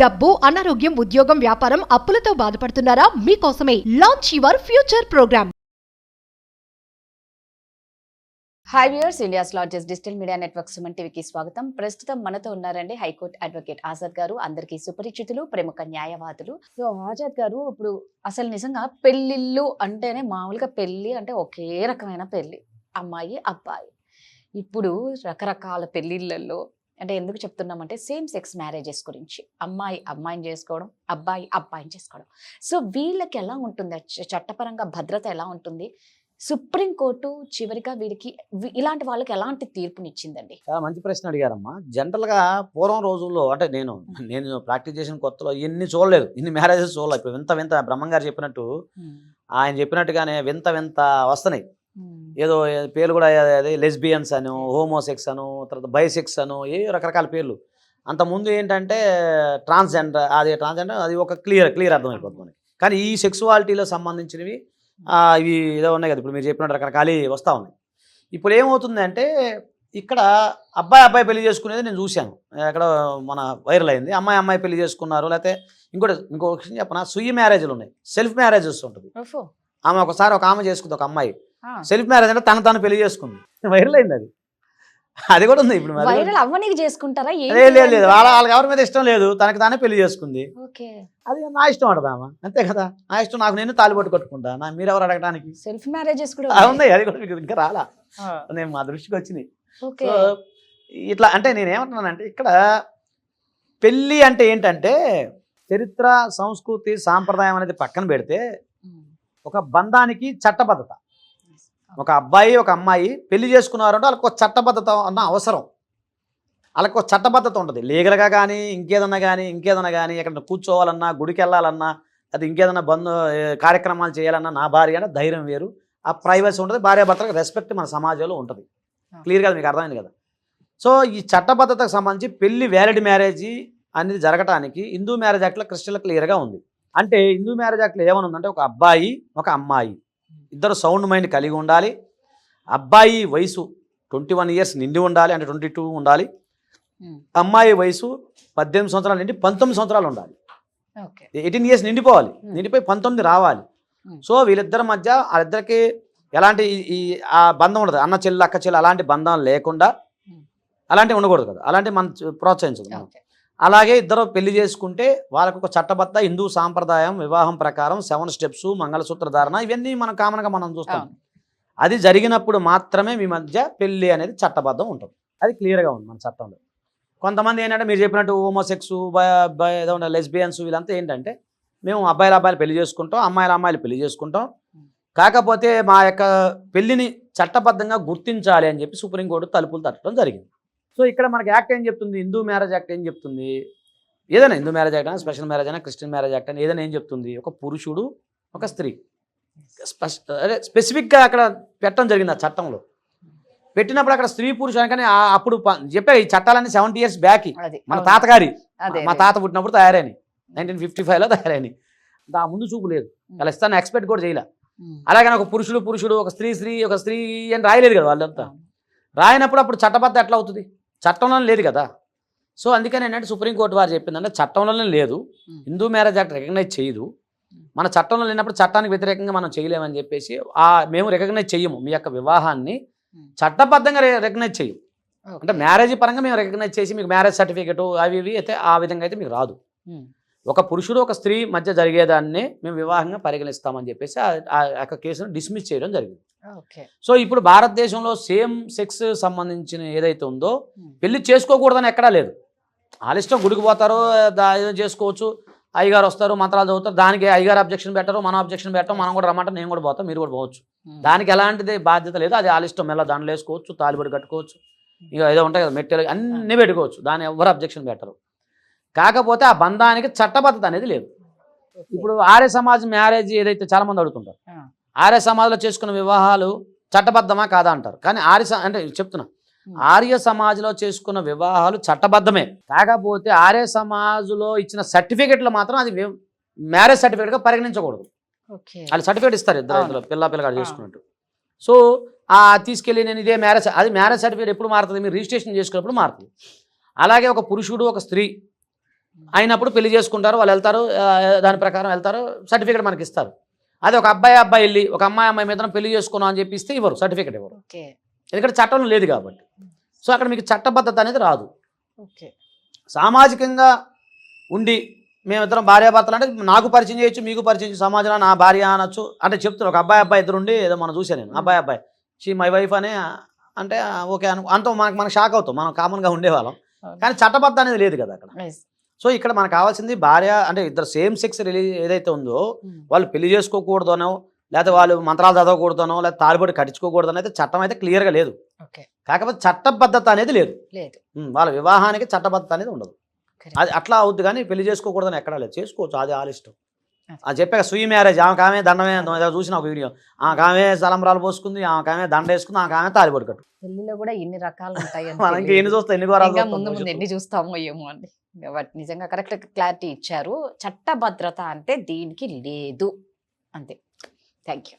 డబ్బు అనారోగ్యం ఉద్యోగం వ్యాపారం అప్పులతో బాధపడుతున్నారా? మీకోసమే launch your future program hi viewers India's largest digital media network Suman టీవీకి స్వాగతం. ప్రస్తుతం మనతో ఉన్నారండి హైకోర్టు అడ్వకేట్ ఆజాద్ గారు. అందరికీ సుపరిచితులు ప్రముఖ న్యాయవాదులు. సో ఆజాద్ గారు ఇప్పుడు అసలు నిజంగా పెళ్ళిళ్ళు అంటేనే మామూలుగా పెళ్ళి అంటే ఒకే రకమైన పెళ్ళి. అమ్మాయి అబ్బాయి. ఇప్పుడు రకరకాల పెళ్ళిళ్ళల్లో అంటే ఎందుకు చెప్తున్నామంటే సేమ్ సెక్స్ మ్యారేజెస్ గురించి. అమ్మాయి అమ్మాయిని చేసుకోవడం అబ్బాయి అబ్బాయిని చేసుకోవడం. సో వీళ్ళకి ఎలా ఉంటుంది? చట్టపరంగా భద్రత ఎలా ఉంటుంది? సుప్రీంకోర్టు చివరిగా వీడికి వి- ఇలాంటి వాళ్ళకి ఎలాంటి తీర్పునిచ్చిందండి? చాలా మంచి ప్రశ్న అడిగారమ్మా. జనరల్గా పూర్వం రోజుల్లో అంటే నేను నేను ప్రాక్టీస్ చేసిన కొత్తలో ఇన్ని చూడలేదు. ఇన్ని మ్యారేజెస్ చూడలేదు. ఇప్పుడు వింత వింత బ్రహ్మం గారు చెప్పినట్టు ఆయన చెప్పినట్టుగానే వింత వింత వస్తున్నాయి. ఏదో పేర్లు కూడా అదే లెస్బియన్స్ అను హోమోసెక్స్ అను తర్వాత బైసెక్స్ అను ఏ రకరకాల పేర్లు. అంత ముందు ఏంటంటే ట్రాన్స్జెండర్ అది ట్రాన్స్జెండర్ అది ఒక క్లియర్ క్లియర్ అర్థమైపోతుంది మనకి. కానీ ఈ సెక్సువాలిటీలో సంబంధించినవి ఇవి ఏదో ఉన్నాయి కదా ఇప్పుడు మీరు చెప్పినట్టు రకరకాలు వస్తూ ఉన్నాయి. ఇప్పుడు ఏమవుతుంది అంటే ఇక్కడ అబ్బాయి అబ్బాయి పెళ్ళి చేసుకునేది నేను చూశాను. అక్కడ మన వైరల్ అయింది. అమ్మాయి అమ్మాయి పెళ్ళి చేసుకున్నారు. లేకపోతే ఇంకోటి ఇంకో విషయం చెప్పన సుయ్యి మ్యారేజ్లు ఉన్నాయి. సెల్ఫ్ మ్యారేజెస్ ఉంటుంది. ఆమె ఒకసారి ఒక ఆమె చేసుకుంది ఒక అమ్మాయి. సెల్ఫ్ మ్యారేజ్ అంటే తను తను పెళ్ళి చేసుకుంది. వైరల్ అయింది అది. అది కూడా ఉంది ఇప్పుడు మరి. వైరల్ అవ్వనీకి చేసుకుంటారా? లేదు లేదు? వాళ్ళ వాళ్ళకి ఎవరి మీద ఇష్టం లేదు. తనకి తానే పెళ్ళి చేసుకుంది. అది నా ఇష్టం అడదామా అంతే కదా. నా ఇష్టం నాకు నేను తాలిబొట్టు కట్టుకుంటా. నా మీరెవరు అడగడానికి? సెల్ఫ్ మ్యారేజెస్ కూడా ఉన్నాయి. అది కూడా మీకు ఇంకా రాలా. నేను మా దృష్టికి వచ్చినాయి. ఇట్లా అంటే నేను ఏమంటున్నానంటే ఇక్కడ పెళ్ళి అంటే ఏంటంటే చరిత్ర సంస్కృతి సాంప్రదాయం అనేది పక్కన పెడితే. ఒక బంధానికి చట్టబద్ధత. ఒక అబ్బాయి ఒక అమ్మాయి పెళ్ళి చేసుకున్నారు అంటే వాళ్ళకి ఒక చట్టబద్ధత అన్న అవసరం. వాళ్ళకి ఒక చట్టబద్ధత ఉంటుంది. లీగల్గా కానీ ఇంకేదన్నా కానీ ఇంకేదన్నా కానీ ఎక్కడ కూర్చోవాలన్నా గుడికి వెళ్ళాలన్నా అది ఇంకేదన్నా బంధు కార్యక్రమాలు చేయాలన్నా నా భార్య అంటే ధైర్యం వేరు. ఆ ప్రైవసీ ఉంటుంది. భార్యాభర్తలకు రెస్పెక్ట్ మన సమాజంలో ఉంటుంది. క్లియర్గా మీకు అర్థమైంది కదా? సో ఈ చట్టబద్ధతకు సంబంధించి పెళ్ళి వ్యాలిడ్ మ్యారేజ్ అనేది జరగటానికి హిందూ మ్యారేజ్ యాక్ట్లో క్రిస్టల్ క్లియర్గా ఉంది. అంటే హిందూ మ్యారేజ్ యాక్ట్లో ఏమనుందంటే ఒక అబ్బాయి ఒక అమ్మాయి ఇద్దరు సౌండ్ మైండ్ కలిగి ఉండాలి. అబ్బాయి వయసు ట్వంటీ వన్ ఇయర్స్ నిండి ఉండాలి అంటే ట్వంటీ టూ ఉండాలి. అమ్మాయి వయసు పద్దెనిమిది సంవత్సరాలు నిండి పంతొమ్మిది సంవత్సరాలు ఉండాలి. ఎయిటీన్ ఇయర్స్ నిండిపోవాలి. నిండిపోయి పంతొమ్మిది రావాలి. సో వీళ్ళిద్దరి మధ్య వాళ్ళిద్దరికి ఎలాంటి ఈ- ఆ బంధం ఉండదు. అన్న చెల్లి అక్క చెల్లి అలాంటి బంధం లేకుండా. అలాంటివి ఉండకూడదు కదా. అలాంటి మనం ప్రోత్సహించదు అలాగే ఇద్దరు పెళ్ళి చేసుకుంటే వాళ్ళకు ఒక చట్టబద్ధ హిందూ సాంప్రదాయం వివాహం ప్రకారం సెవెన్ స్టెప్స్ మంగళసూత్ర ధారణ ఇవన్నీ మనం కామన్గా మనం చూస్తాం. అది జరిగినప్పుడు మాత్రమే మీ మధ్య పెళ్ళి అనేది చట్టబద్ధం ఉంటుంది. అది క్లియర్గా ఉంది మన చట్టంలో. కొంతమంది ఏంటంటే మీరు చెప్పినట్టు హోమోసెక్స్ ఏదో లెస్బియన్స్ వీళ్ళంతా ఏంటంటే మేము అబ్బాయిల అబ్బాయిలు పెళ్ళి చేసుకుంటాం అమ్మాయిల అమ్మాయిలు పెళ్ళి చేసుకుంటాం. కాకపోతే మా యొక్క పెళ్ళిని చట్టబద్ధంగా గుర్తించాలి అని చెప్పి సుప్రీంకోర్టు తలుపులు తట్టడం జరిగింది. సో ఇక్కడ మనకి యాక్ట్ ఏం చెప్తుంది? హిందూ మ్యారేజ్ యాక్ట్ ఏం చెప్తుంది? ఏదైనా హిందూ మ్యారేజ్ యాక్ట్ అయినా స్పెషల్ మ్యారేజ్ అయినా క్రిస్టియన్ మ్యారేజ్ యాక్ట్ అయినా ఏదైనా ఏం చెప్తుంది? ఒక పురుషుడు ఒక స్త్రీ. అదే స్పెసిఫిక్గా అక్కడ పెట్టడం జరిగింది ఆ చట్టంలో. పెట్టినప్పుడు అక్కడ స్త్రీ పురుషు అనగానే ఆ- అప్పుడు చెప్పే ఈ చట్టాలన్నీ సెవెంటీ ఇయర్స్ బ్యాక్. మన. తాతగారి. మా. తాత పుట్టినప్పుడు తయారైన నైన్టీన్ ఫిఫ్టీ ఫైవ్లో తయారైన దా ముందు చూపు లేదు. అలా ఇస్తాను ఎక్స్పెక్ట్ కూడా చేయలే. ఉమ్. అలాగని ఒక పురుషుడు పురుషుడు ఒక స్త్రీ స్త్రీ ఒక స్త్రీ అని రాయలేదు కదా వాళ్ళంతా. రాయనప్పుడు అప్పుడు చట్టబద్ధ ఎట్లా అవుతుంది? చట్టంలోనే లేదు కదా సో అందుకని ఏంటంటే సుప్రీంకోర్టు వారు చెప్పిందంటే చట్టంలోనే లేదు. హిందూ మ్యారేజ్ యాక్ట్ రికగ్నైజ్ చేయదు మన చట్టంలో లేనప్పుడు చట్టానికి వ్యతిరేకంగా మనం చేయలేమని చెప్పేసి ఆ మేము రికగ్నైజ్ చెయ్యము మీ యొక్క వివాహాన్ని. చట్టబద్ధంగా రికగ్నైజ్ ఓకే. అంటే మ్యారేజ్ పరంగా మేము రికగ్నైజ్ చేసి మీకు మ్యారేజ్ సర్టిఫికేట్ అవి ఇవి అయితే ఆ విధంగా అయితే మీకు రాదు. ఒక పురుషుడు ఒక స్త్రీ మధ్య జరిగేదాన్ని మేము వివాహంగా పరిగణిస్తామని చెప్పేసి ఆ- యొక్క కేసును డిస్మిస్ చేయడం జరిగింది. ఓకే సో ఇప్పుడు భారతదేశంలో సేమ్ సెక్స్ సంబంధించిన ఏదైతే ఉందో Hmm. పెళ్ళి చేసుకోకూడదని ఎక్కడా లేదు. వాళ్ళ ఇష్టం గుడికి పోతారు చేసుకోవచ్చు. అయ్యగారు వస్తారు మంత్రాలు చదువుతారు దానికి అయ్యగారు అబ్జెక్షన్ పెట్టరు మనం అబ్జెక్షన్ పెట్టం మనం కూడా రమ్మంటాం నేను కూడా పోతాం మీరు కూడా పోవచ్చు. ఉమ్. దానికి ఎలాంటిది బాధ్యత లేదు అది వాళ్ళ ఇష్టం మెల్ల దాంట్లో వేసుకోవచ్చు తాలిబడి కట్టుకోవచ్చు ఇక ఏదో ఉంటాయి కదా మెట్టెలు అన్నీ పెట్టుకోవచ్చు. దాని ఎవరు అబ్జెక్షన్ పెట్టరు. కాకపోతే ఆ బంధానికి చట్టబద్ధత అనేది లేదు. ఇప్పుడు ఆర్య సమాజ్ మ్యారేజ్ ఏదైతే చాలా మంది అడుగుతుంటారు. ఆర్య సమాజ్లో చేసుకున్న వివాహాలు చట్టబద్ధమా కాదా అంటారు కానీ ఆర్య అంటే చెప్తున్నా. ఆర్య సమాజ్లో చేసుకున్న వివాహాలు చట్టబద్ధమే కాకపోతే ఆర్య సమాజ్లో ఇచ్చిన సర్టిఫికెట్లు మాత్రం అది మ్యారేజ్ సర్టిఫికేట్గా పరిగణించకూడదు వాళ్ళు సర్టిఫికేట్ ఇస్తారు ఇద్దరు. ఇందులో పిల్ల పిల్లగాడు. చేసుకున్నట్టు సో ఆ తీసుకెళ్ళి నేను ఇదే మ్యారేజ్ అది మ్యారేజ్ సర్టిఫికేట్ ఎప్పుడు మారుతుంది మీరు రిజిస్ట్రేషన్ చేసుకున్నప్పుడు మారుతుంది అలాగే ఒక పురుషుడు ఒక స్త్రీ అయినప్పుడు పెళ్ళి చేసుకుంటారు వాళ్ళు వెళ్తారు దాని ప్రకారం వెళ్తారు సర్టిఫికేట్ మనకి ఇస్తారు అదే ఒక అబ్బాయి అబ్బాయి వెళ్ళి ఒక అమ్మాయి అమ్మాయి మీద పెళ్ళి చేసుకున్నాం అని చెప్పి ఇస్తే ఇవ్వరు సర్టిఫికేట్ ఇవ్వరు. ఎందుకంటే చట్టంలో లేదు కాబట్టి. సో అక్కడ మీకు చట్టబద్ధత అనేది రాదు. ఓకే. సామాజికంగా ఉండి మేమిద్దరం భార్యాభర్తలు అంటే నాకు పరిచయం చేయొచ్చు మీకు పరిచయం సమాజంలో నా భార్య అనొచ్చు. అంటే చెప్తున్నారు ఒక అబ్బాయి అబ్బాయి ఇద్దరు ఉండి ఏదో మనం చూసాను నేను. అబ్బాయి అబ్బాయి. షీ మై వైఫ్ అనే అంటే ఓకే అను అంత మనకు మనకు షాక్ అవుతాం. మనం కామన్గా ఉండేవాళ్ళం. కానీ చట్టబద్ధ అనేది లేదు కదా అక్కడ. సో ఇక్కడ మనకు కావాల్సింది భార్య అంటే ఇద్దరు సేమ్ సెక్స్ రిలీ ఏదైతే ఉందో. వాళ్ళు పెళ్ళి చేసుకోకూడదనో లేకపోతే వాళ్ళు మంత్రాలు చదవకూడదనో లేకపోతే తాడిబడి కట్టించుకోకూడదనో అయితే చట్టం అయితే క్లియర్గా లేదు. కాకపోతే చట్టబద్ధత అనేది లేదు. వాళ్ళ వివాహానికి చట్టబద్ధత అనేది ఉండదు. అది అట్లా అవుద్ది కానీ పెళ్ళి చేసుకోకూడదని ఎక్కడా లేదు. చేసుకోవచ్చు అది వాళ్ళ ఇష్టం. అది. చెప్పాక సుయి మ్యారేజ్ ఆమె కామే దండమే చూసిన ఒక వీడియో. ఆ కామే తలంబరాలు పోసుకుంది ఆమె కామే దండ వేసుకుంది ఆమె కామే తాలిబడి కట్టు. పెళ్ళిలో కూడా ఎన్ని రకాలు ఉంటాయి అని మనం ఇంకా తెలియదు. ఎన్ని చూస్తాం ఎన్ని ముందు ముందు ఎన్ని చూస్తామో ఏమో అండి. నిజంగా కరెక్ట్ క్లారిటీ ఇచ్చారు. చట్టభద్రత అంటే దీనికి లేదు. అంతే. Thank you